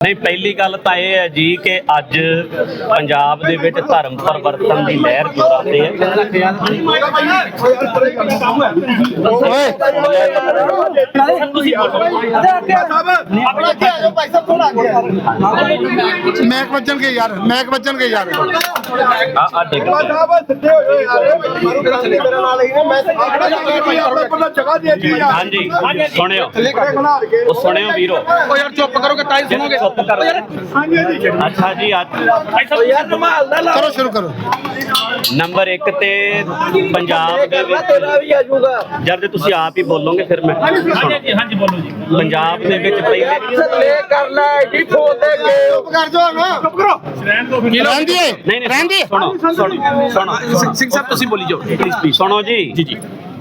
ਨਹੀਂ ਪਹਿਲੀ ਗੱਲ ਤਾਂ ਇਹ ਹੈ ਜੀ ਕਿ ਅੱਜ ਪੰਜਾਬ ਦੇ ਵਿੱਚ ਧਰਮ ਪਰਿਵਰਤਨ ਦੀ ਲਹਿਰ ਜੋਰਾਂ ਤੇ ਹੈ ਮੈਕ ਵੱਜਣਗੇ ਯਾਰ ਮੈਕ ਵੱਜਣਗੇ ਯਾਰ। ਆ ਆ ਪਿਆ। ਹਾਂਜੀ। ਸੁਣਿਓ। ਉਹ ਸੁਣਿਓ ਵੀਰੋ। ਓ ਯਾਰ ਚੁੱਪ ਕਰੋਗੇ ਤਾਂ ਹੀ ਸੁਣੋਗੇ? ਚੁੱਪ ਕਰ ਅੱਛਾ ਜੀ ਅੱਜ। ਕਰੋ ਸ਼ੁਰੂ ਕਰੋ। ਨੰਬਰ 1 ਤੇ ਪੰਜਾਬ ਦੇ ਵਿੱਚ ਜਦ ਤੁਸੀਂ ਆਪ ਹੀ ਬੋਲੋਗੇ ਫਿਰ ਮੈਂ ਹਾਂਜੀ ਹਾਂਜੀ ਬੋਲੋ ਜੀ। ਪੰਜਾਬ ਦੇ ਵਿੱਚ ਪਹਿਲੇ ਚੁੱਪ ਕਰ ਜਾਓ ਨਾ ਚੁੱਪ ਕਰੋ। ਰਹਿੰਦੀ ਏ ਨਹੀਂ ਨਹੀਂ ਰਹਿੰਦੀ ਸੁਣੋ ਸੁਣੋ ਸੁਣੋ। ਸਿੰਘ ਸਾਹਿਬ ਤੁਸੀਂ ਬੋਲੀ ਜਾਓ ਪਲੀਜ਼ ਪਲੀਜ਼ ਸੁਣੋ ਜੀ। ਜੀ ਜੀ।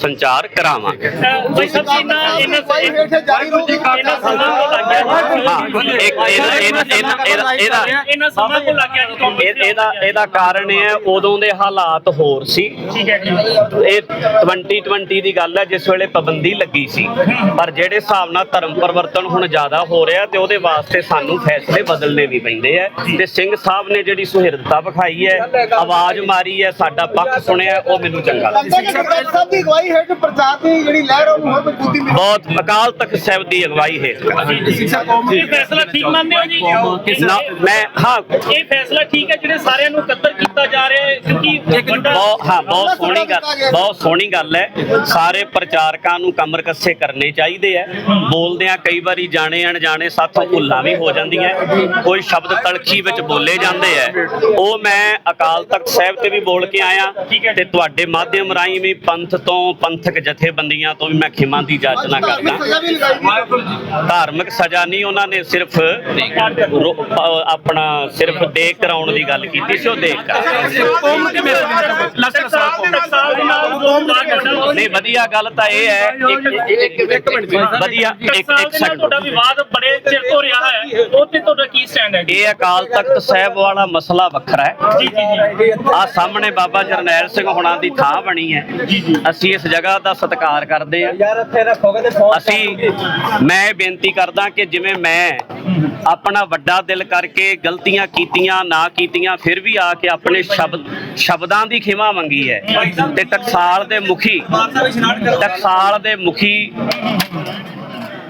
ਸੰਚਾਰ ਕਰਾਵਾਂਗੇ। ਭਾਈ ਸਾਹਿਬ ਜੀ ਨਾ ਇਹਨਾਂ ਇਹਨਾਂ ਸਮਾਂ ਕੋ ਲੱਗ ਗਿਆ। ਹਾਂ ਇੱਕ ਇਹਦਾ ਇਹਦਾ ਇਹਦਾ ਇਹਦਾ ਇਹਨਾਂ ਸਮਾਂ ਕੋ ਲੱਗ ਗਿਆ ਜੀ ਤੁਹਾਨੂੰ ਇਹ- ਇਹਦਾ ਇਹਦਾ ਕਾਰਨ ਇਹ ਹੈ ਉਦੋਂ ਦੇ ਹਾਲਾਤ ਹੋਰ ਸੀ। ਠੀਕ ਹੈ ਜੀ। ਇਹ 2020 ਦੀ ਗੱਲ ਹੈ ਜਿਸ ਵੇਲੇ ਪਾਬੰਦੀ ਲੱਗੀ ਸੀ। ਪਰ ਜਿਹੜੇ ਹਿਸਾਬ ਨਾਲ ਧਰਮ ਪਰਿਵਰਤਨ ਹੁਣ ਜ਼ਿਆਦਾ ਹੋ ਰਿਹਾ ਤੇ ਉਹਦੇ ਵਾਸਤੇ ਸਾਨੂੰ ਫੈਸਲੇ ਬਦਲਣੇ ਵੀ ਪੈਂਦੇ ਆ। ਤੇ ਸਿੰਘ ਸਾਹਿਬ ਨੇ ਜਿਹੜੀ ਸੁਹਿਰਦਤਾ ਵਿਖਾਈ ਹੈ ਆਵਾਜ਼ ਮਾਰੀ ਹੈ ਸਾਡਾ ਪੱਖ ਸੁਣਿਆ ਉਹ ਮੈਨੂੰ ਚੰਗਾ ਲੱਗਾ ਦੀ ਅਗਵਾਈ ਹੈ ਕਿ ਪ੍ਰਚਾਰ ਦੀ ਜਿਹੜੀ ਲਹਿਰ ਆ ਉਹਨੂੰ ਹੋਰ ਮਜ਼ਬੂਤੀ ਮਿਲੇ। ਬਹੁਤ ਅਕਾਲ ਤਖਤ ਸਾਹਿਬ ਦੀ ਅਗਵਾਈ ਹੈ ਇਹ ਫੈਸਲਾ ਠੀਕ ਮੰਨਦੇ ਹੋ ਜੀ? ਨਾ, ਮੈਂ ਹਾਂ। ਇਹ ਫੈਸਲਾ ਠੀਕ ਹੈ ਜਿਹੜੇ ਸਾਰਿਆਂ ਨੂੰ ਇਕੱਤਰ ਕੀਤਾ ਜਾ ਰਿਹਾ ਹੈ ਕਿਉਂਕਿ ਵੱਡਾ ਬਹੁਤ ਹਾਂ ਬਹੁਤ ਸੋਹਣੀ ਗੱਲ ਬਹੁਤ ਸੋਹਣੀ ਗੱਲ ਹੈ। ਸਾਰੇ ਪ੍ਰਚਾਰਕਾਂ ਨੂੰ ਕਮਰ ਕੱਸੇ ਕਰਨੇ ਚਾਹੀਦੇ ਆ। ਬੋਲਦਿਆਂ ਕਈ ਵਾਰੀ ਜਾਣੇ ਅਣਜਾਣੇ ਸਾਥੋਂ ਭੁੱਲਾਂ ਵੀ ਹੋ ਜਾਂਦੀਆਂ ਕੋਈ ਸ਼ਬਦ ਤਲਖੀ ਵਿੱਚ ਬੋਲੇ ਜਾਂਦੇ ਆ ਉਹ ਮੈਂ ਅਕਾਲ ਤਖਤ ਸਾਹਿਬ ਤੇ ਵੀ ਬੋਲ ਕੇ ਆਇਆ ਤੇ ਤੁਹਾਡੇ ਮਾਧਿਅਮ ਰਾਹੀਂ ਵੀ ਪੰਥ ਤੋਂ ਪੰਥਕ ਜਥੇਬੰਦੀਆਂ ਤੋਂ ਵੀ ਮੈਂ ਖਿਮਾ ਦੀ ਜਾਚਨਾ ਕਰਦਾ। ਧਾਰਮਿਕ ਸਜ਼ਾ ਨਹੀਂ ਉਹਨਾਂ ਨੇ ਸਿਰਫ ਆਪਣਾ ਸਿਰਫ ਦੇਖ ਕਰਾਉਣ ਦੀ ਗੱਲ ਕੀਤੀ ਸੀ ਉਹ ਦੇਖ ਕਰਾ ਨਹੀਂ ਵਧੀਆ ਗੱਲ ਤਾਂ ਇਹ ਹੈ ਇੱਕ ਇੱਕ ਇੱਕ ਮਿੰਟ ਵਧੀਆ ਇੱਕ ਟਕਸਾਲ ਇੱਕ ਦੇ ਨਾਲ ਤੁਹਾਡਾ ਸੈਕਿੰਡ ਵਿਵਾਦ ਬੜੇ ਚਿਰ ਤੋਂ ਰਿਹਾ ਹੈ ਉਹ ਤੇ ਤੁਹਾਡਾ ਕੀ ਸਟੈਂਡ ਹੈ? ਜੀ ਇਹ ਅਕਾਲ ਤਖਤ ਸਾਹਿਬ ਵਾਲਾ ਮਸਲਾ ਵੱਖਰਾ ਹੈ। ਜੀ ਜੀ ਜੀ। ਆ ਸਾਹਮਣੇ ਬਾਬਾ ਜਰਨੈਲ ਸਿੰਘ ਹੁਣਾਂ ਦੀ ਥਾਂ ਬਣੀ ਹੈ। ਅਸੀਂ ਇਸ ਜਗ੍ਹਾ ਦਾ ਸਤਿਕਾਰ ਕਰਦੇ ਹਾਂ ਯਾਰ ਇੱਥੇ ਰੱਖੋਗੇ ਤੇ ਅਸੀਂ ਮੈਂ ਇਹ ਬੇਨਤੀ ਕਰਦਾ ਕਿ ਜਿਵੇਂ ਮੈਂ ਆਪਣਾ ਵੱਡਾ ਦਿਲ ਕਰਕੇ ਗਲਤੀਆਂ ਕੀਤੀਆਂ ਨਾ ਕੀਤੀਆਂ ਫਿਰ ਵੀ ਆ ਕੇ ਆਪਣੇ ਸ਼ਬਦ ਸ਼ਬਦਾਂ ਦੀ ਖਿਮਾ ਮੰਗੀ ਹੈ। ਤੇ ਟਕਸਾਲ ਦੇ ਮੁਖੀ ਟਕਸਾਲ ਦੇ ਮੁਖੀ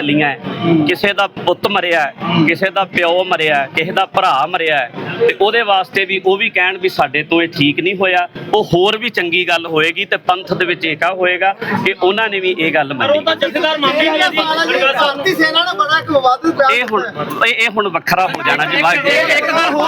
ਚੱਲੀਆਂ ਕਿਸੇ ਦਾ ਪੁੱਤ ਮਰਿਆ ਕਿਸੇ ਦਾ ਪਿਓ ਮਰਿਆ ਕਿਸੇ ਦਾ ਭਰਾ ਮਰਿਆ ਤੇ ਉਹਦੇ ਵਾਸਤੇ ਵੀ ਉਹ ਵੀ ਕਹਿਣ ਵੀ ਸਾਡੇ ਤੋਂ ਇਹ ਠੀਕ ਨਹੀਂ ਹੋਇਆ। ਉਹ ਹੋਰ ਵੀ ਚੰਗੀ ਗੱਲ ਹੋਏਗੀ ਤੇ ਪੰਥ ਦੇ ਵਿੱਚ ਏਕਾ ਹੋਏਗਾ ਕਿ ਉਹਨਾਂ ਨੇ ਵੀ ਇਹ ਗੱਲ ਮੰਨੀ। ਇਹ ਹੁਣ ਇਹ ਹੁਣ ਵੱਖਰਾ ਹੋ ਜਾਣਾ ਜੀ ਬਾਅਦ